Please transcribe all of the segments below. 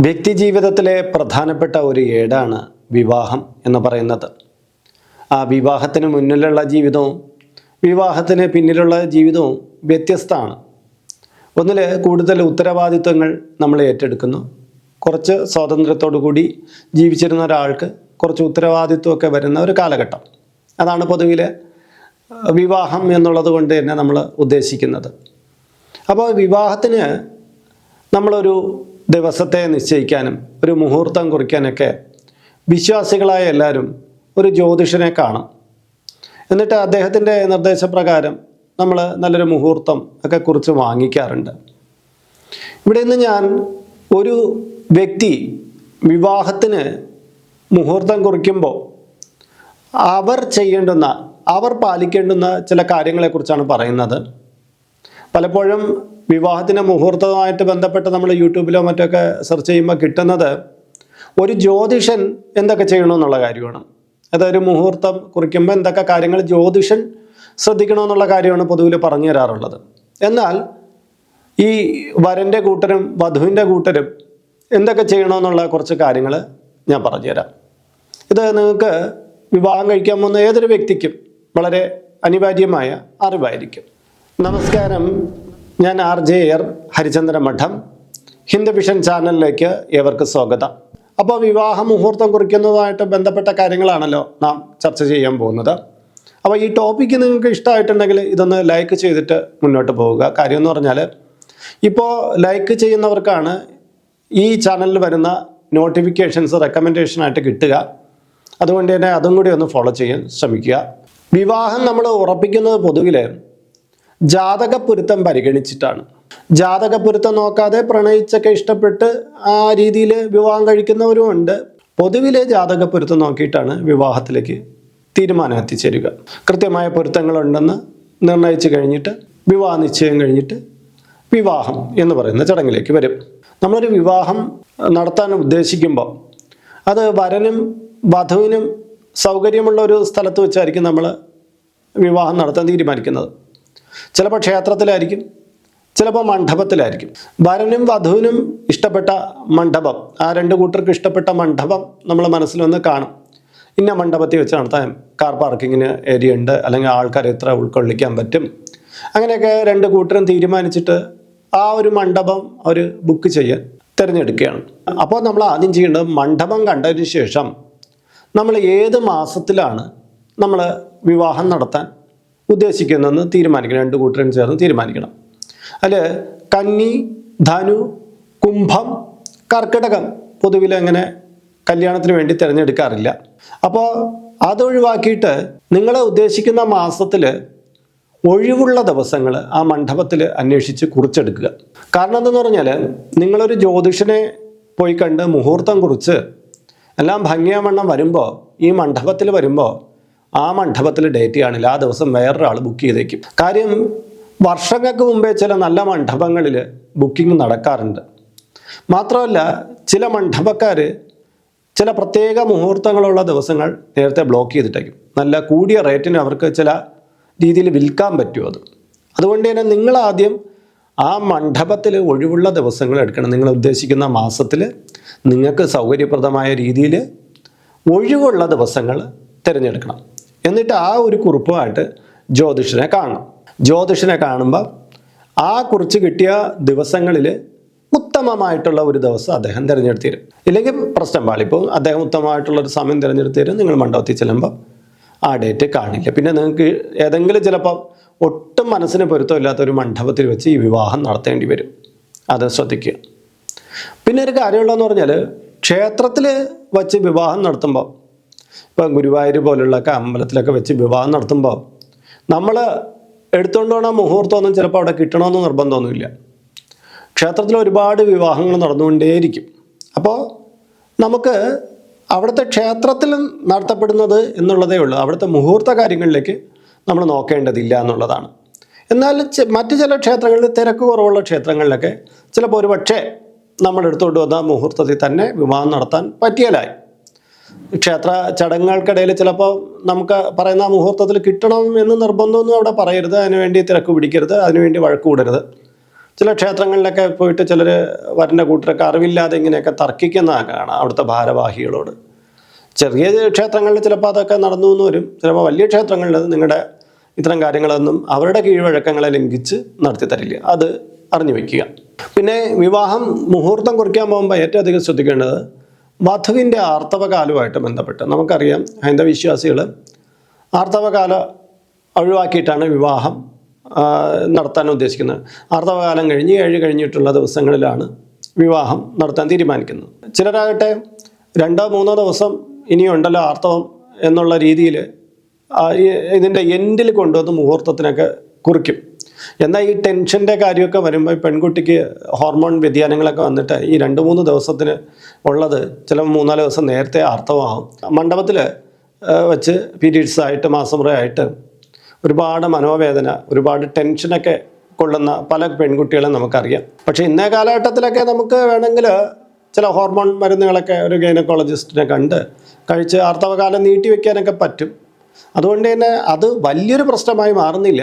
വ്യക്തി ജീവിതത്തിലെ പ്രധാനപ്പെട്ട ഒരു ഏടാണ് വിവാഹം എന്ന് പറയുന്നത്. ആ വിവാഹത്തിന് മുന്നിലുള്ള ജീവിതവും വിവാഹത്തിന് പിന്നിലുള്ള ജീവിതവും വ്യത്യസ്തമാണ്. ഒന്നിൽ കൂടുതൽ ഉത്തരവാദിത്വങ്ങൾ നമ്മൾ ഏറ്റെടുക്കുന്നു. കുറച്ച് സ്വാതന്ത്ര്യത്തോടു കൂടി ജീവിച്ചിരുന്ന ഒരാൾക്ക് കുറച്ച് ഉത്തരവാദിത്വമൊക്കെ വരുന്ന ഒരു കാലഘട്ടം. അതാണ് പൊതുവിൽ വിവാഹം എന്നുള്ളത് കൊണ്ട് തന്നെ നമ്മൾ ഉദ്ദേശിക്കുന്നത്. അപ്പോൾ വിവാഹത്തിന് നമ്മളൊരു ദിവസത്തെ നിശ്ചയിക്കാനും ഒരു മുഹൂർത്തം കുറിക്കാനൊക്കെ വിശ്വാസികളായ എല്ലാവരും ഒരു ജ്യോതിഷനെ കാണും. എന്നിട്ട് അദ്ദേഹത്തിന്റെ നിർദ്ദേശപ്രകാരം നമ്മൾ നല്ലൊരു മുഹൂർത്തം ഒക്കെ കുറിച്ച് വാങ്ങിക്കാറുണ്ട്. ഇവിടെ നിന്ന് ഞാൻ ഒരു വ്യക്തി വിവാഹത്തിന് മുഹൂർത്തം കുറിക്കുമ്പോൾ അവർ ചെയ്യേണ്ടുന്ന അവർ പാലിക്കേണ്ടുന്ന ചില കാര്യങ്ങളെക്കുറിച്ചാണ് പറയുന്നത്. പലപ്പോഴും വിവാഹത്തിന്റെ മുഹൂർത്തവുമായിട്ട് ബന്ധപ്പെട്ട് നമ്മൾ യൂട്യൂബിലോ മറ്റൊക്കെ സെർച്ച് ചെയ്യുമ്പോൾ കിട്ടുന്നത് ഒരു ജ്യോതിഷൻ എന്തൊക്കെ ചെയ്യണമെന്നുള്ള കാര്യമാണ്. അതൊരു മുഹൂർത്തം കുറിക്കുമ്പോൾ എന്തൊക്കെ കാര്യങ്ങൾ ജ്യോതിഷൻ ശ്രദ്ധിക്കണമെന്നുള്ള കാര്യമാണ് പൊതുവിൽ പറഞ്ഞു തരാറുള്ളത്. എന്നാൽ ഈ വരന്റെ കൂട്ടരും വധുവിന്റെ കൂട്ടരും എന്തൊക്കെ ചെയ്യണമെന്നുള്ള കുറച്ച് കാര്യങ്ങൾ ഞാൻ പറഞ്ഞുതരാം ഇത് നിങ്ങൾക്ക് വിവാഹം കഴിക്കാൻ പോകുന്ന ഏതൊരു വ്യക്തിക്കും വളരെ അനിവാര്യമായ അറിവായിരിക്കും. നമസ്കാരം. ഞാൻ ആർ ജെ എർ ഹരിചന്ദ്ര മഠം ഹിന്ദു വിഷൻ ചാനലിലേക്ക് ഏവർക്ക് സ്വാഗതം. അപ്പോൾ വിവാഹ മുഹൂർത്തം കുറിക്കുന്നതുമായിട്ട് ബന്ധപ്പെട്ട കാര്യങ്ങളാണല്ലോ നാം ചർച്ച ചെയ്യാൻ പോകുന്നത്. അപ്പോൾ ഈ ടോപ്പിക്ക് നിങ്ങൾക്ക് ഇഷ്ടമായിട്ടുണ്ടെങ്കിൽ ഇതൊന്ന് ലൈക്ക് ചെയ്തിട്ട് മുന്നോട്ട് പോവുക. കാര്യം എന്ന് പറഞ്ഞാൽ ഇപ്പോൾ ലൈക്ക് ചെയ്യുന്നവർക്കാണ് ഈ ചാനലിൽ വരുന്ന നോട്ടിഫിക്കേഷൻസ് റെക്കമെൻഡേഷനായിട്ട് കിട്ടുക. അതുകൊണ്ട് തന്നെ അതും കൂടി ഒന്ന് ഫോളോ ചെയ്യാൻ ശ്രമിക്കുക. വിവാഹം നമ്മൾ ഉറപ്പിക്കുന്നത് പൊതുവിൽ ജാതക പൊരുത്തം പരിഗണിച്ചിട്ടാണ്. ജാതക പൊരുത്തം നോക്കാതെ പ്രണയിച്ചൊക്കെ ഇഷ്ടപ്പെട്ട് ആ രീതിയിൽ വിവാഹം കഴിക്കുന്നവരും ഉണ്ട്. പൊതുവിലെ ജാതക പൊരുത്തം നോക്കിയിട്ടാണ് വിവാഹത്തിലേക്ക് തീരുമാനം എത്തിച്ചേരുക. കൃത്യമായ പൊരുത്തങ്ങളുണ്ടെന്ന് നിർണയിച്ചു കഴിഞ്ഞിട്ട് വിവാഹ നിശ്ചയം കഴിഞ്ഞിട്ട് വിവാഹം എന്ന് പറയുന്ന ചടങ്ങിലേക്ക് വരും. നമ്മളൊരു വിവാഹം നടത്താൻ ഉദ്ദേശിക്കുമ്പോൾ അത് വരനും വധുവിനും സൗകര്യമുള്ള ഒരു സ്ഥലത്ത് വെച്ചായിരിക്കും നമ്മൾ വിവാഹം നടത്താൻ തീരുമാനിക്കുന്നത്. ചിലപ്പോൾ ക്ഷേത്രത്തിലായിരിക്കും ചിലപ്പോൾ മണ്ഡപത്തിലായിരിക്കും. വരനും വധുവിനും ഇഷ്ടപ്പെട്ട മണ്ഡപം ആ രണ്ട് കൂട്ടർക്ക് ഇഷ്ടപ്പെട്ട മണ്ഡപം നമ്മൾ മനസ്സിൽ വന്ന് കാണും. ഇന്ന മണ്ഡപത്തിൽ വെച്ച് നടത്താൻ കാർ പാർക്കിങ്ങിന് ഏരിയ ഉണ്ട് അല്ലെങ്കിൽ ആൾക്കാർ എത്ര ഉൾക്കൊള്ളിക്കാൻ പറ്റും. അങ്ങനെയൊക്കെ രണ്ട് കൂട്ടരും തീരുമാനിച്ചിട്ട് ആ ഒരു മണ്ഡപം അവർ ബുക്ക് ചെയ്യാൻ തിരഞ്ഞെടുക്കുകയാണ്. അപ്പോൾ നമ്മൾ ആദ്യം ചെയ്യേണ്ടത് മണ്ഡപം കണ്ടതിന് ശേഷം നമ്മൾ ഏത് മാസത്തിലാണ് നമ്മൾ വിവാഹം നടത്താൻ ഉദ്ദേശിക്കുന്നതെന്ന് തീരുമാനിക്കണം. രണ്ട് കൂട്ടരും ചേർന്ന് തീരുമാനിക്കണം. അതിൽ കന്നി ധനു കുംഭം കർക്കിടകം പൊതുവിൽ അങ്ങനെ കല്യാണത്തിന് വേണ്ടി തിരഞ്ഞെടുക്കാറില്ല. അപ്പോൾ അതൊഴിവാക്കിയിട്ട് നിങ്ങൾ ഉദ്ദേശിക്കുന്ന മാസത്തിൽ ഒഴിവുള്ള ദിവസങ്ങൾ ആ മണ്ഡപത്തിൽ അന്വേഷിച്ച് കുറിച്ചെടുക്കുക. കാരണം എന്തെന്ന് പറഞ്ഞാൽ നിങ്ങളൊരു ജ്യോതിഷനെ പോയി കണ്ട് മുഹൂർത്തം കുറിച്ച് എല്ലാം ഭംഗിയാവണ്ണം വരുമ്പോൾ ഈ മണ്ഡപത്തിൽ വരുമ്പോൾ ആ മണ്ഡപത്തിൽ ഡേറ്റ് കാണില്ല. ആ ദിവസം വേറൊരാൾ ബുക്ക് ചെയ്തേക്കും. കാര്യം വർഷങ്ങൾക്ക് മുമ്പേ ചില നല്ല മണ്ഡപങ്ങളിൽ ബുക്കിംഗ് നടക്കാറുണ്ട്. മാത്രമല്ല ചില മണ്ഡപക്കാർ ചില പ്രത്യേക മുഹൂർത്തങ്ങളുള്ള ദിവസങ്ങൾ നേരത്തെ ബ്ലോക്ക് ചെയ്തിട്ടേക്കും. നല്ല കൂടിയ റേറ്റിന് അവർക്ക് ചില രീതിയിൽ വിൽക്കാൻ പറ്റും അത്. അതുകൊണ്ട് തന്നെ നിങ്ങൾ ആദ്യം ആ മണ്ഡപത്തിൽ ഒഴിവുള്ള ദിവസങ്ങൾ എടുക്കണം. നിങ്ങൾ ഉദ്ദേശിക്കുന്ന മാസത്തിൽ നിങ്ങൾക്ക് സൗകര്യപ്രദമായ രീതിയിൽ ഒഴിവുള്ള ദിവസങ്ങൾ തിരഞ്ഞെടുക്കണം. എന്നിട്ട് ആ ഒരു കുറിപ്പുമായിട്ട് ജ്യോതിഷനെ കാണണം. ജ്യോതിഷനെ കാണുമ്പോൾ ആ കുറിച്ച് കിട്ടിയ ദിവസങ്ങളിൽ ഉത്തമമായിട്ടുള്ള ഒരു ദിവസം അദ്ദേഹം തിരഞ്ഞെടുത്ത് തരും. ഇല്ലെങ്കിൽ പ്രശ്നം പാളിപ്പോൾ അദ്ദേഹം ഉത്തമമായിട്ടുള്ള ഒരു സമയം തിരഞ്ഞെടുത്തു തരും. നിങ്ങൾ മണ്ഡപത്തിൽ ചെല്ലുമ്പോൾ ആ ഡേറ്റ് കാണില്ല. പിന്നെ നിങ്ങൾക്ക് ഏതെങ്കിലും ചിലപ്പോൾ ഒട്ടും മനസ്സിന് പൊരുത്തമില്ലാത്ത ഒരു മണ്ഡപത്തിൽ വെച്ച് ഈ വിവാഹം നടത്തേണ്ടി വരും. അത് ശ്രദ്ധിക്കുക. പിന്നെ ഒരു കാര്യമുള്ളതെന്ന് പറഞ്ഞാൽ ക്ഷേത്രത്തിൽ വച്ച് വിവാഹം നടത്തുമ്പോൾ ഇപ്പം ഗുരുവായൂർ പോലുള്ളൊക്കെ അമ്പലത്തിലൊക്കെ വെച്ച് വിവാഹം നടത്തുമ്പോൾ നമ്മൾ എടുത്തുകൊണ്ട് പോകണ മുഹൂർത്തമൊന്നും ചിലപ്പോൾ അവിടെ കിട്ടണമെന്ന് നിർബന്ധമൊന്നുമില്ല. ക്ഷേത്രത്തിൽ ഒരുപാട് വിവാഹങ്ങൾ നടന്നുകൊണ്ടേയിരിക്കും. അപ്പോൾ നമുക്ക് അവിടുത്തെ ക്ഷേത്രത്തിൽ നടത്തപ്പെടുന്നത് എന്നുള്ളതേ ഉള്ളൂ. അവിടുത്തെ മുഹൂർത്ത കാര്യങ്ങളിലേക്ക് നമ്മൾ നോക്കേണ്ടതില്ല എന്നുള്ളതാണ്. എന്നാൽ മറ്റു ചില ക്ഷേത്രങ്ങളിൽ തിരക്ക് കുറവുള്ള ക്ഷേത്രങ്ങളിലൊക്കെ ചിലപ്പോൾ ഒരു പക്ഷേ നമ്മൾ എടുത്തുകൊണ്ട് വന്ന മുഹൂർത്തത്തിൽ തന്നെ വിവാഹം നടത്താൻ പറ്റിയാലായി. ക്ഷേത്ര ചടങ്ങുകൾക്കിടയിൽ ചിലപ്പോൾ നമുക്ക് പറയുന്ന മുഹൂർത്തത്തിൽ കിട്ടണം എന്ന് നിർബന്ധമൊന്നും അവിടെ പറയരുത്. അതിനുവേണ്ടി തിരക്ക് പിടിക്കരുത്. അതിനുവേണ്ടി വഴക്ക് കൂടരുത്. ചില ക്ഷേത്രങ്ങളിലൊക്കെ പോയിട്ട് ചിലർ വരന്റെ കൂട്ടരൊക്കെ അറിവില്ലാതെ ഇങ്ങനെയൊക്കെ തർക്കിക്കുന്ന കാണാം അവിടുത്തെ ഭാരവാഹികളോട്. ചെറിയ ക്ഷേത്രങ്ങളിൽ ചിലപ്പോൾ അതൊക്കെ നടന്നു എന്ന് വരും. ചിലപ്പോൾ വലിയ ക്ഷേത്രങ്ങളിൽ നിങ്ങളുടെ ഇത്തരം കാര്യങ്ങളൊന്നും അവരുടെ കീഴ്വഴക്കങ്ങളെ ലംഘിച്ച് നടത്തി തരില്ല. അത് അറിഞ്ഞു വയ്ക്കുക. പിന്നെ വിവാഹം മുഹൂർത്തം കുറിക്കാൻ പോകുമ്പോൾ ഏറ്റവും അധികം ശ്രദ്ധിക്കേണ്ടത് വധുവിന്റെ ആർത്തവകാലവുമായിട്ട് ബന്ധപ്പെട്ട് നമുക്കറിയാം ഹൈന്ദവ വിശ്വാസികൾ ആർത്തവകാലം ഒഴിവാക്കിയിട്ടാണ് വിവാഹം നടത്താൻ ഉദ്ദേശിക്കുന്നത്. ആർത്തവകാലം കഴിഞ്ഞ് ഏഴ് കഴിഞ്ഞിട്ടുള്ള ദിവസങ്ങളിലാണ് വിവാഹം നടത്താൻ തീരുമാനിക്കുന്നത്. ചിലരാകട്ടെ രണ്ടോ മൂന്നോ ദിവസം ഇനിയുണ്ടല്ലോ ആർത്തവം എന്നുള്ള രീതിയിൽ ഇതിന്റെ എൻഡിൽ കൊണ്ടുവന്ന് മുഹൂർത്തത്തിനൊക്കെ കുറിക്കും. എന്നാൽ ഈ ടെൻഷന്റെ കാര്യമൊക്കെ വരുമ്പോൾ പെൺകുട്ടിക്ക് ഹോർമോൺ വ്യതിയാനങ്ങളൊക്കെ വന്നിട്ട് ഈ രണ്ട് മൂന്ന് ദിവസത്തിന് ഉള്ളത് ചില മൂന്നാൽ ദിവസം നേരത്തെ അർത്ഥമാകും മണ്ഡപത്തിൽ വെച്ച് പീരീഡ്സ് ആയിട്ട് മാസമുറയായിട്ട് ഒരുപാട് മനോവേദന ഒരുപാട് ടെൻഷനൊക്കെ കൊള്ളുന്ന പല പെൺകുട്ടികളെ നമുക്കറിയാം. പക്ഷേ ഇന്നേ കാലഘട്ടത്തിലൊക്കെ നമുക്ക് വേണമെങ്കിൽ ചില ഹോർമോൺ മരുന്നുകളൊക്കെ ഒരു ഗൈനക്കോളജിസ്റ്റിനെ കണ്ട് കഴിച്ച് ആർത്തവകാലം നീട്ടി വയ്ക്കാനൊക്കെ പറ്റും. അതുകൊണ്ട് തന്നെ അത് വലിയൊരു പ്രശ്നമായി മാറുന്നില്ല.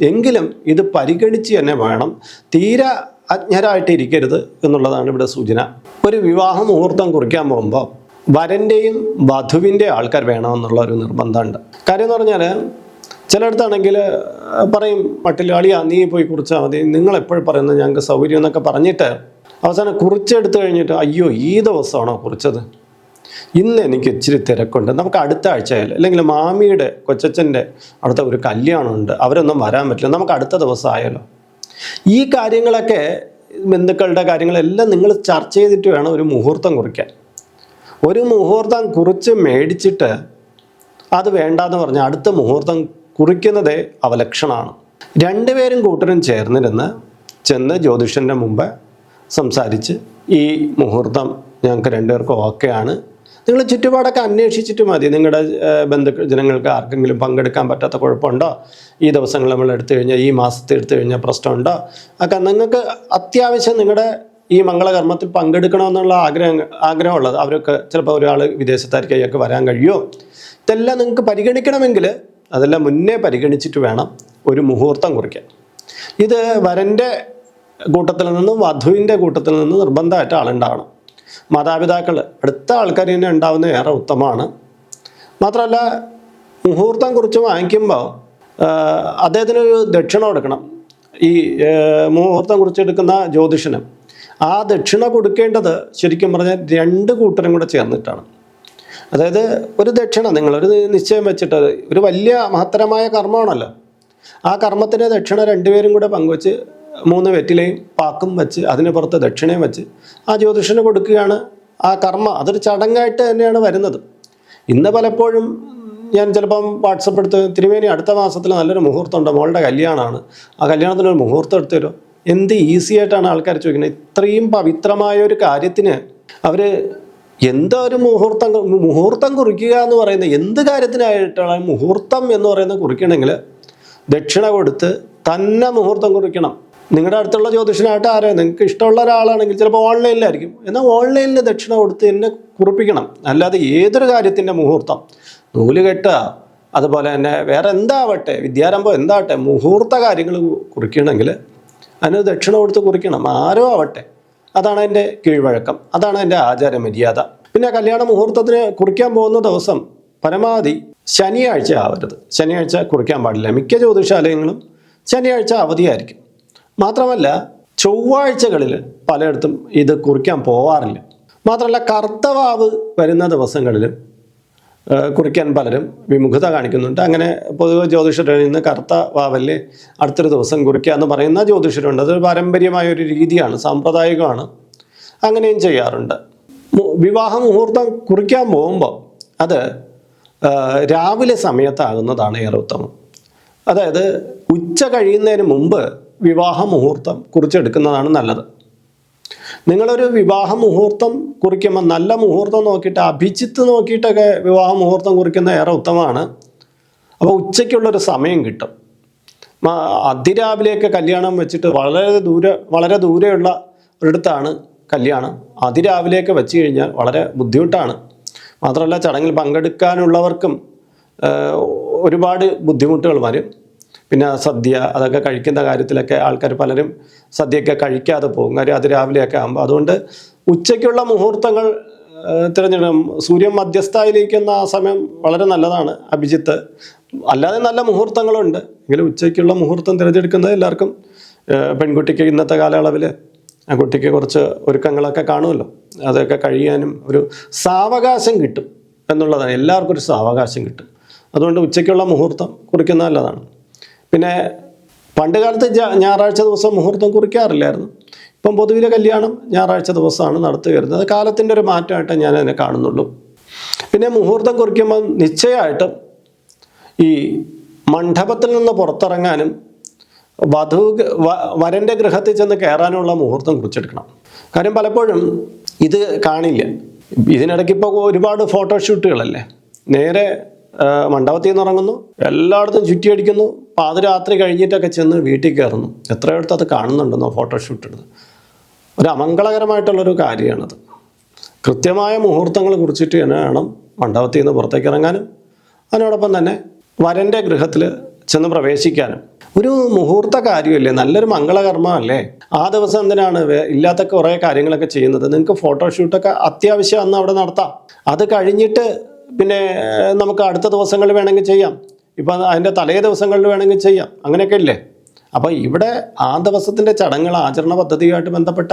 എങ്കിലും ഇത് പരിഗണിച്ച് തന്നെ വേണം. തീരെ അജ്ഞരായിട്ടിരിക്കരുത് എന്നുള്ളതാണ് ഇവിടെ സൂചന. ഒരു വിവാഹ മുഹൂർത്തം കുറിക്കാൻ പോകുമ്പോൾ വരന്റെയും വധുവിന്റെ ആൾക്കാർ വേണമെന്നുള്ള ഒരു നിർബന്ധമുണ്ട്. കാര്യം എന്ന് പറഞ്ഞാൽ ചിലയിടത്താണെങ്കിൽ പറയും പട്ടിലാളിയാ നീ പോയി കുറിച്ചാൽ മതി. നിങ്ങൾ എപ്പോഴും പറയുന്നത് ഞങ്ങൾക്ക് സൗകര്യം എന്നൊക്കെ പറഞ്ഞിട്ട് അവസാനം കുറിച്ചെടുത്ത് കഴിഞ്ഞിട്ട് അയ്യോ ഈ ദിവസമാണോ കുറിച്ചത്? ഇന്ന് എനിക്ക് ഇച്ചിരി തിരക്കുണ്ട്. നമുക്ക് അടുത്ത ആഴ്ചയിൽ അല്ലെങ്കിൽ മാമിയുടെ കൊച്ചച്ഛന്റെ അടുത്ത ഒരു കല്യാണമുണ്ട്. അവരൊന്നും വരാൻ പറ്റില്ല. നമുക്ക് അടുത്ത ദിവസം ആയല്ലോ ഈ കാര്യങ്ങളൊക്കെ ബന്ധുക്കളുടെ കാര്യങ്ങളെല്ലാം നിങ്ങൾ ചർച്ച ചെയ്തിട്ട് വേണം ഒരു മുഹൂർത്തം കുറിക്കാൻ. ഒരു മുഹൂർത്തം കുറിച്ച് മേടിച്ചിട്ട് അത് വേണ്ടാന്ന് പറഞ്ഞാൽ അടുത്ത മുഹൂർത്തം കുറിക്കുന്നതേ അവലക്ഷണമാണ്. രണ്ടുപേരും കൂട്ടരും ചേർന്നിരുന്ന് ചെന്ന് ജ്യോതിഷന്റെ മുമ്പ് സംസാരിച്ച് ഈ മുഹൂർത്തം ഞങ്ങൾക്ക് രണ്ടുപേർക്കും ഓക്കെയാണ്. നിങ്ങൾ ചുറ്റുപാടൊക്കെ അന്വേഷിച്ചിട്ട് മതി. നിങ്ങളുടെ ബന്ധുക്കൾ ജനങ്ങൾക്ക് ആർക്കെങ്കിലും പങ്കെടുക്കാൻ പറ്റാത്ത കുഴപ്പമുണ്ടോ ഈ ദിവസങ്ങൾ നമ്മൾ എടുത്തു കഴിഞ്ഞാൽ ഈ മാസത്തെ എടുത്തു കഴിഞ്ഞാൽ പ്രശ്നമുണ്ടോ? ഒക്കെ നിങ്ങൾക്ക് അത്യാവശ്യം നിങ്ങളുടെ ഈ മംഗളകർമ്മത്തിൽ പങ്കെടുക്കണമെന്നുള്ള ആഗ്രഹം ആഗ്രഹമുള്ളത്. അവരൊക്കെ ചിലപ്പോൾ ഒരാൾ വിദേശത്തായിരിക്കും അയാൾക്ക് വരാൻ കഴിയുമോ ഇതെല്ലാം നിങ്ങൾക്ക് പരിഗണിക്കണമെങ്കിൽ അതെല്ലാം മുന്നേ പരിഗണിച്ചിട്ട് വേണം ഒരു മുഹൂർത്തം കുറിക്കാൻ. ഇത് വരന്റെ കൂട്ടത്തിൽ നിന്നും വധുവിന്റെ കൂട്ടത്തിൽ നിന്നും നിർബന്ധമായിട്ട് ആളുണ്ടാവണം. മാതാപിതാക്കൾ അടുത്ത ആൾക്കാർ തന്നെ ഉണ്ടാവുന്നത് ഏറെ ഉത്തമമാണ്. മാത്രമല്ല മുഹൂർത്തം കുറിച്ച് വാങ്ങിക്കുമ്പോൾ അദ്ദേഹത്തിനൊരു ദക്ഷിണ കൊടുക്കണം. ഈ മുഹൂർത്തം കുറിച്ചെടുക്കുന്ന ജ്യോതിഷന്. ആ ദക്ഷിണ കൊടുക്കേണ്ടത് ശരിക്കും പറഞ്ഞാൽ രണ്ട് കൂട്ടരും കൂടെ ചേർന്നിട്ടാണ്. അതായത് ഒരു ദക്ഷിണ നിങ്ങളൊരു നിശ്ചയം വെച്ചിട്ട് ഒരു വലിയ മഹത്തരമായ കർമ്മമാണല്ലോ. ആ കർമ്മത്തിന്റെ ദക്ഷിണ രണ്ടുപേരും കൂടെ പങ്കുവച്ച് മൂന്ന് വെറ്റിലയും പാക്കും വെച്ച് അതിന് പുറത്ത് ദക്ഷിണയും വെച്ച് ആ ജ്യോതിഷന് കൊടുക്കുകയാണ് ആ കർമ്മ. അതൊരു ചടങ്ങായിട്ട് തന്നെയാണ് വരുന്നത്. ഇന്ന് പലപ്പോഴും ഞാൻ ചിലപ്പം വാട്സപ്പ് എടുത്ത് തിരുവേനി അടുത്ത മാസത്തിൽ നല്ലൊരു മുഹൂർത്തമുണ്ട് മോളുടെ കല്യാണമാണ്. ആ കല്യാണത്തിനൊരു മുഹൂർത്തം എടുത്തു എന്ത് ഈസി ആയിട്ടാണ് ആൾക്കാർ ചോദിക്കുന്നത്? ഇത്രയും പവിത്രമായ ഒരു കാര്യത്തിന് അവർ എന്താ ഒരു മുഹൂർത്തം മുഹൂർത്തം കുറിക്കുക എന്ന് പറയുന്നത് എന്ത് കാര്യത്തിനായിട്ടാണ്? മുഹൂർത്തം എന്ന് പറയുന്നത് കുറിക്കണമെങ്കിൽ ദക്ഷിണ കൊടുത്ത് തന്നെ മുഹൂർത്തം കുറിക്കണം. നിങ്ങളുടെ അടുത്തുള്ള ജ്യോതിഷനായിട്ട് ആരോ? നിങ്ങൾക്ക് ഇഷ്ടമുള്ള ഒരാളാണെങ്കിൽ ചിലപ്പോൾ ഓൺലൈനിലായിരിക്കും. എന്നാൽ ഓൺലൈനിൽ ദക്ഷിണ കൊടുത്ത് എന്നെ കുറിപ്പിക്കണം. അല്ലാതെ ഏതൊരു കാര്യത്തിന്റെ മുഹൂർത്തം? നൂൽ കെട്ടുക അതുപോലെ തന്നെ വേറെ എന്താവട്ടെ വിദ്യാരംഭം എന്താവട്ടെ മുഹൂർത്ത കാര്യങ്ങൾ കുറിക്കണമെങ്കിൽ അതിന് ദക്ഷിണ കൊടുത്ത് കുറിക്കണം. ആരോ ആവട്ടെ. അതാണ് എന്റെ കീഴ്വഴക്കം. അതാണ് എന്റെ ആചാര മര്യാദ പിന്നെ കല്യാണ മുഹൂർത്തത്തിന് കുറിക്കാൻ പോകുന്ന ദിവസം പരമാവധി ശനിയാഴ്ച ആവരുത്. ശനിയാഴ്ച കുറിക്കാൻ പാടില്ല. മിക്ക ജ്യോതിഷാലയങ്ങളും ശനിയാഴ്ച അവധിയായിരിക്കും. മാത്രമല്ല ചൊവ്വാഴ്ചകളിൽ പലയിടത്തും ഇത് കുറിക്കാൻ പോവാറില്ല. മാത്രമല്ല കർത്തവാവ് വരുന്ന ദിവസങ്ങളിൽ കുറിക്കാൻ പലരും വിമുഖത കാണിക്കുന്നുണ്ട്. അങ്ങനെ പൊതുവെ ജ്യോതിഷരിൽ നിന്ന് കറുത്ത അടുത്തൊരു ദിവസം കുറിക്കുക എന്ന് പറയുന്ന ജ്യോതിഷരുണ്ട്. അതൊരു പാരമ്പര്യമായ ഒരു രീതിയാണ് സാമ്പ്രദായികമാണ്. അങ്ങനെയും ചെയ്യാറുണ്ട്. വിവാഹ മുഹൂർത്തം കുറിക്കാൻ പോകുമ്പോൾ അത് രാവിലെ സമയത്താകുന്നതാണ് ഏറെ ഉത്തമം. അതായത് ഉച്ച കഴിയുന്നതിന് മുമ്പ് വിവാഹ മുഹൂർത്തം കുറിച്ചെടുക്കുന്നതാണ് നല്ലത്. നിങ്ങളൊരു വിവാഹ മുഹൂർത്തം കുറിക്കുമ്പോൾ നല്ല മുഹൂർത്തം നോക്കിയിട്ട് അഭിജിത്ത് നോക്കിയിട്ടൊക്കെ വിവാഹ മുഹൂർത്തം കുറിക്കുന്നത് ഏറെ ഉത്തമമാണ്. അപ്പോൾ ഉച്ചയ്ക്കുള്ളൊരു സമയം കിട്ടും. അതിരാവിലെയൊക്കെ കല്യാണം വെച്ചിട്ട് വളരെ ദൂരെ വളരെ ദൂരെയുള്ള ഒരിടത്താണ് കല്യാണം. അതിരാവിലെയൊക്കെ വെച്ച് കഴിഞ്ഞാൽ വളരെ ബുദ്ധിമുട്ടാണ്. മാത്രമല്ല ചടങ്ങിൽ പങ്കെടുക്കാനുള്ളവർക്കും ഒരുപാട് ബുദ്ധിമുട്ടുകൾ വരും. പിന്നെ സദ്യ അതൊക്കെ കഴിക്കുന്ന കാര്യത്തിലൊക്കെ ആൾക്കാർ പലരും സദ്യയൊക്കെ കഴിക്കാതെ പോകും. കാര്യം അത് രാവിലെയൊക്കെ ആകുമ്പോൾ അതുകൊണ്ട് ഉച്ചയ്ക്കുള്ള മുഹൂർത്തങ്ങൾ തിരഞ്ഞെടുക്കും. സൂര്യൻ മധ്യസ്ഥായിലിരിക്കുന്ന ആ സമയം വളരെ നല്ലതാണ് അഭിജിത്ത്. അല്ലാതെ നല്ല മുഹൂർത്തങ്ങളുണ്ട്. എങ്കിലും ഉച്ചയ്ക്കുള്ള മുഹൂർത്തം തിരഞ്ഞെടുക്കുന്നത് എല്ലാവർക്കും പെൺകുട്ടിക്ക് ഇന്നത്തെ കാലയളവിൽ ആ കുട്ടിക്ക് കുറച്ച് ഒരുക്കങ്ങളൊക്കെ കാണുമല്ലോ. അതൊക്കെ കഴിയാനും ഒരു സാവകാശം കിട്ടും എന്നുള്ളതാണ്. എല്ലാവർക്കും ഒരു സാവകാശം കിട്ടും. അതുകൊണ്ട് ഉച്ചയ്ക്കുള്ള മുഹൂർത്തം കുറിക്കുന്നത് നല്ലതാണ്. പിന്നെ പണ്ട് കാലത്ത് ഞായറാഴ്ച ദിവസം മുഹൂർത്തം കുറിക്കാറില്ലായിരുന്നു. ഇപ്പം പൊതുവിലെ കല്യാണം ഞായറാഴ്ച ദിവസമാണ് നടത്തി വരുന്നത് കാലത്തിന്റെ ഒരു മാറ്റമായിട്ട് ഞാൻ അതിനെ കാണുന്നുള്ളൂ. പിന്നെ മുഹൂർത്തം കുറിക്കുമ്പോൾ നിശ്ചയമായിട്ടും ഈ മണ്ഡപത്തിൽ നിന്ന് പുറത്തിറങ്ങാനും വധു വരന്റെ ഗൃഹത്തിൽ ചെന്ന് കയറാനുള്ള മുഹൂർത്തം കുറിച്ചെടുക്കണം. കാര്യം പലപ്പോഴും ഇത് കാണില്ല. ഇതിനിടയ്ക്ക് ഇപ്പോൾ ഒരുപാട് ഫോട്ടോഷൂട്ടുകളല്ലേ? നേരെ മണ്ഡപത്തിൽ നിന്ന് ഇറങ്ങുന്നു. എല്ലായിടത്തും ചുറ്റിയടിക്കുന്നു. പാതിരാത്രി കഴിഞ്ഞിട്ടൊക്കെ ചെന്ന് വീട്ടിൽ കയറുന്നു. എത്രയെടുത്ത് അത് കാണുന്നുണ്ടെന്നോ ഫോട്ടോഷൂട്ട് എടുത്ത് ഒരു അമംഗളകരമായിട്ടുള്ളൊരു കാര്യമാണത്. കൃത്യമായ മുഹൂർത്തങ്ങൾ കുറിച്ചിട്ട് തന്നെ വേണം മണ്ഡപത്തിൽ നിന്ന് പുറത്തേക്ക് ഇറങ്ങാനും. അതിനോടൊപ്പം തന്നെ വരന്റെ ഗൃഹത്തിൽ ചെന്ന് പ്രവേശിക്കാനും. ഒരു മുഹൂർത്ത കാര്യമല്ലേ? നല്ലൊരു മംഗളകർമ്മമല്ലേ ആ ദിവസം എന്തിനാണ് ഇല്ലാത്ത കുറേ കാര്യങ്ങളൊക്കെ ചെയ്യുന്നത്? നിങ്ങൾക്ക് ഫോട്ടോഷൂട്ടൊക്കെ അത്യാവശ്യം അന്ന് അവിടെ നടത്താം. അത് കഴിഞ്ഞിട്ട് പിന്നെ നമുക്ക് അടുത്ത ദിവസങ്ങളിൽ വേണമെങ്കിൽ ചെയ്യാം. ഇപ്പം അതിന്റെ തലേ ദിവസങ്ങളിൽ വേണമെങ്കിൽ ചെയ്യാം. അങ്ങനെയൊക്കെ ഇല്ലേ? അപ്പോൾ ഇവിടെ ആ ദിവസത്തിന്റെ ചടങ്ങുകൾ ആചരണ പദ്ധതിയുമായിട്ട് ബന്ധപ്പെട്ട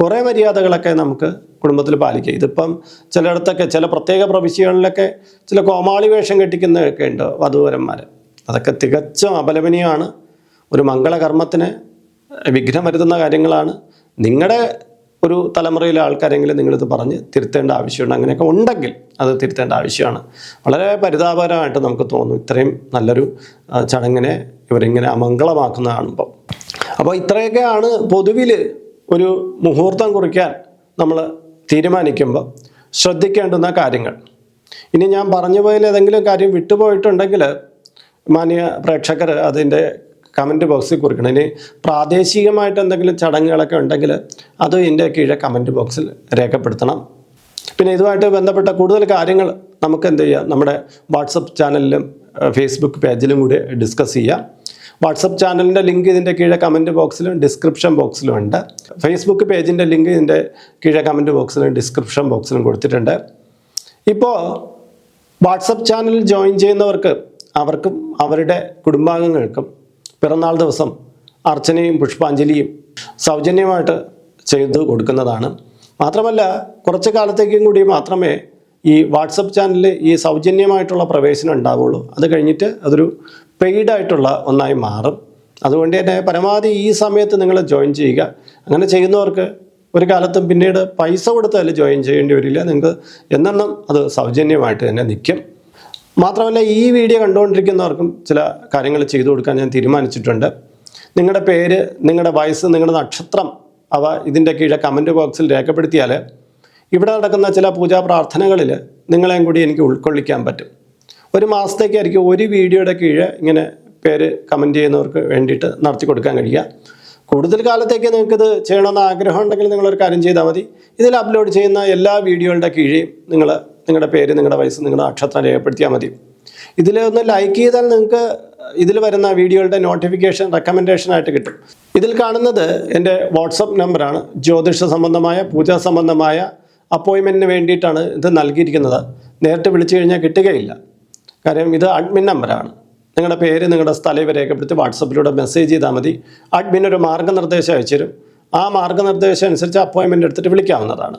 കുറേ മര്യാദകളൊക്കെ നമുക്ക് കുടുംബത്തിൽ പാലിക്കാം. ഇതിപ്പം ചിലയിടത്തൊക്കെ ചില പ്രത്യേക പ്രവിശ്യകളിലൊക്കെ ചില കോമാളി വേഷം കെട്ടിക്കുന്നതൊക്കെ ഉണ്ട് വധൂവരന്മാർ അതൊക്കെ തികച്ചും അപലപനീയമാണ്. ഒരു മംഗളകർമ്മത്തിന് വിഘ്നം വരുത്തുന്ന കാര്യങ്ങളാണ്. നിങ്ങളുടെ ഒരു തലമുറയിലെ ആൾക്കാരെങ്കിലും നിങ്ങളിത് പറഞ്ഞ് തിരുത്തേണ്ട ആവശ്യമുണ്ട്. അങ്ങനെയൊക്കെ ഉണ്ടെങ്കിൽ അത് തിരുത്തേണ്ട ആവശ്യമാണ്. വളരെ പരിതാപകരമായിട്ട് നമുക്ക് തോന്നും ഇത്രയും നല്ലൊരു ചടങ്ങിനെ ഇവരിങ്ങനെ അമംഗളമാക്കുന്ന കാണുമ്പോൾ അപ്പോൾ ഇത്രയൊക്കെയാണ് പൊതുവിൽ ഒരു മുഹൂർത്തം കുറിക്കാൻ നമ്മൾ തീരുമാനിക്കുമ്പോൾ ശ്രദ്ധിക്കേണ്ടുന്ന കാര്യങ്ങൾ. ഇനി ഞാൻ പറഞ്ഞു പോയതിൽ ഏതെങ്കിലും കാര്യം വിട്ടുപോയിട്ടുണ്ടെങ്കിൽ മാന്യ പ്രേക്ഷകർ അതിന്റെ കമന്റ് ബോക്സിൽ കുറിക്കണം ഇനി പ്രാദേശികമായിട്ട് എന്തെങ്കിലും ചടങ്ങുകളൊക്കെ ഉണ്ടെങ്കിൽ അത് ഇതിന്റെ കീഴെ കമന്റ് ബോക്സിൽ രേഖപ്പെടുത്തണം. പിന്നെ ഇതുമായിട്ട് ബന്ധപ്പെട്ട കൂടുതൽ കാര്യങ്ങൾ നമുക്ക് എന്ത് ചെയ്യാം? നമ്മുടെ വാട്സപ്പ് ചാനലിലും ഫേസ്ബുക്ക് പേജിലും കൂടി ഡിസ്കസ് ചെയ്യാം. വാട്സപ്പ് ചാനലിന്റെ ലിങ്ക് ഇതിന്റെ കീഴെ കമന്റ് ബോക്സിലും ഡിസ്ക്രിപ്ഷൻ ബോക്സിലും ഉണ്ട്. ഫേസ്ബുക്ക് പേജിന്റെ ലിങ്ക് ഇതിന്റെ കീഴെ കമന്റ് ബോക്സിലും ഡിസ്ക്രിപ്ഷൻ ബോക്സിലും കൊടുത്തിട്ടുണ്ട്. ഇപ്പോൾ വാട്സപ്പ് ചാനൽ ജോയിൻ ചെയ്യുന്നവർക്ക് അവർക്കും അവരുടെ കുടുംബാംഗങ്ങൾക്കും പിറന്നാൾ ദിവസം അർച്ചനയും പുഷ്പാഞ്ജലിയും സൗജന്യമായിട്ട് ചെയ്തു കൊടുക്കുന്നതാണ്. മാത്രമല്ല കുറച്ച് കാലത്തേക്കും കൂടി മാത്രമേ ഈ വാട്സപ്പ് ചാനലിൽ ഈ സൗജന്യമായിട്ടുള്ള പ്രവേശനം ഉണ്ടാവുള്ളൂ. അത് കഴിഞ്ഞിട്ട് അതൊരു പെയ്ഡ് ആയിട്ടുള്ള ഒന്നായി മാറും. അതുകൊണ്ട് തന്നെ പരമാവധി ഈ സമയത്ത് നിങ്ങൾ ജോയിൻ ചെയ്യുക. അങ്ങനെ ചെയ്യുന്നവർക്ക് ഒരു കാലത്തും പിന്നീട് പൈസ കൊടുത്താൽ ജോയിൻ ചെയ്യേണ്ടി വരില്ല. നിങ്ങൾക്ക് എന്നെണ്ണം അത് സൗജന്യമായിട്ട് തന്നെ നിൽക്കും. മാത്രമല്ല ഈ വീഡിയോ കണ്ടുകൊണ്ടിരിക്കുന്നവർക്കും ചില കാര്യങ്ങൾ ചെയ്തു കൊടുക്കാൻ ഞാൻ തീരുമാനിച്ചിട്ടുണ്ട്. നിങ്ങളുടെ പേര് നിങ്ങളുടെ വയസ്സ് നിങ്ങളുടെ നക്ഷത്രം അവ ഇതിന്റെ കീഴെ കമന്റ് ബോക്സിൽ രേഖപ്പെടുത്തിയാൽ ഇവിടെ നടക്കുന്ന ചില പൂജാ പ്രാർത്ഥനകളിൽ നിങ്ങളെയും കൂടി എനിക്ക് ഉൾക്കൊള്ളിക്കാൻ പറ്റും. ഒരു മാസത്തേക്കായിരിക്കും ഒരു വീഡിയോയുടെ കീഴെ ഇങ്ങനെ പേര് കമന്റ് ചെയ്യുന്നവർക്ക് വേണ്ടിയിട്ട് നടത്തി കൊടുക്കാൻ കഴിയുക. കൂടുതൽ കാലത്തേക്ക് നിങ്ങൾക്കിത് ചെയ്യണമെന്ന് ആഗ്രഹം ഉണ്ടെങ്കിൽ നിങ്ങളൊരു കാര്യം ചെയ്താൽ മതി. ഇതിൽ അപ്ലോഡ് ചെയ്യുന്ന എല്ലാ വീഡിയോകളുടെ കീഴെയും നിങ്ങൾ നിങ്ങളുടെ പേര് നിങ്ങളുടെ വയസ്സ് നിങ്ങളുടെ നക്ഷത്രം രേഖപ്പെടുത്തിയാൽ മതി. ഇതിൽ ഒന്ന് ലൈക്ക് ചെയ്താൽ നിങ്ങൾക്ക് ഇതിൽ വരുന്ന വീഡിയോകളുടെ നോട്ടിഫിക്കേഷൻ റെക്കമെൻഡേഷൻ ആയിട്ട് കിട്ടും. ഇതിൽ കാണുന്നത് എന്റെ വാട്സപ്പ് നമ്പറാണ് ജ്യോതിഷ സംബന്ധമായ പൂജാ സംബന്ധമായ അപ്പോയിൻമെന്റിന് വേണ്ടിയിട്ടാണ് ഇത് നൽകിയിരിക്കുന്നത്. നേരിട്ട് വിളിച്ചു കഴിഞ്ഞാൽ കിട്ടുകയില്ല. കാര്യം ഇത് അഡ്മിൻ നമ്പറാണ് നിങ്ങളുടെ പേര് നിങ്ങളുടെ സ്ഥലം ഇവ രേഖപ്പെടുത്തി വാട്സപ്പിലൂടെ മെസ്സേജ് ചെയ്താൽ മതി. അഡ്മിൻ ഒരു മാർഗനിർദ്ദേശം അയച്ചു തരും ആ മാർഗനിർദ്ദേശം അനുസരിച്ച് അപ്പോയിൻമെന്റ് എടുത്തിട്ട് വിളിക്കാവുന്നതാണ്.